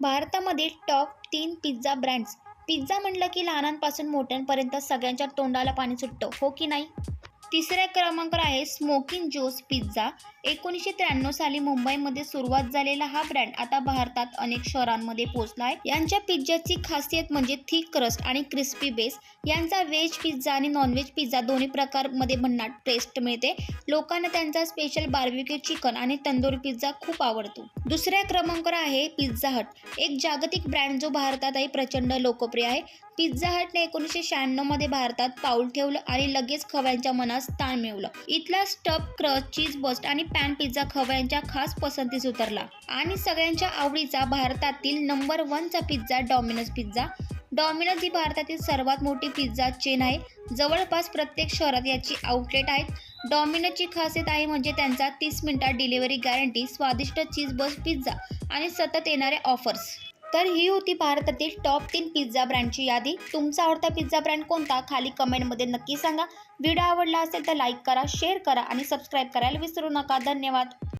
भारतामध्ये टॉप तीन pizza brands. Pizza म्हटलं की लहानांपासून मोठ्यांपर्यंत सगळ्यांच्या तोंडाला पाणी सुटतं हो की नाही? तिसऱ्या क्रमांकावर आहे स्मोकिंग जोस पिझ्झा एकोणीसशे त्र्याण्णव साली मुंबईमध्ये सुरुवात झालेला हा ब्रँड आता भारतात अनेक शहरांमध्ये पोहोचला आहे. यांच्या पिझ्झाची खासियत म्हणजे थिक क्रस्ट आणि क्रिस्पी बेस यांचा व्हेज पिझ्झा आणि नॉनव्हेज पिझ्झा दोन्ही प्रकारमध्ये भन्नाट टेस्ट मिळते. लोकांना त्यांचा स्पेशल बार्बिक्यू चिकन आणि तंदूर पिझ्झा खूप आवडतो. दुसऱ्या क्रमांकावर आहे पिझ्झा हट एक जागतिक ब्रँड जो भारतातही प्रचंड लोकप्रिय आहे. पिझ्झा हटने एकोणीसशे शहाण्णवमध्ये भारतात पाऊल ठेवलं आणि लगेच खव्यांच्या मनात स्थान मिळवलं. इथला स्टफ क्रच चीज बस्ट आणि पॅन पिझ्झा खवयांच्या खास पसंतीस उतरला. आणि सगळ्यांच्या आवडीचा भारतातील नंबर वनचा पिझ्झा डॉमिनोज पिझ्झा. डॉमिनोज ही भारतातील सर्वात मोठी पिझ्झा चेन आहे. जवळपास प्रत्येक शहरात याची आउटलेट आहेत. डॉमिनोजची खासियत आहे म्हणजे त्यांचा तीस मिनिटात डिलिव्हरी गॅरंटी स्वादिष्ट चीज बस पिझ्झा आणि सतत येणारे ऑफर्स. तर ही होती भारतातील टॉप तीन पिझ्झा ब्रँडची यादी. तुमचा आवडता पिझ्झा ब्रँड कोणता? खाली कमेंटमध्ये नक्की सांगा. व्हिडिओ आवडला असेल तर लाईक करा शेअर करा आणि सबस्क्राईब करायला विसरू नका. धन्यवाद.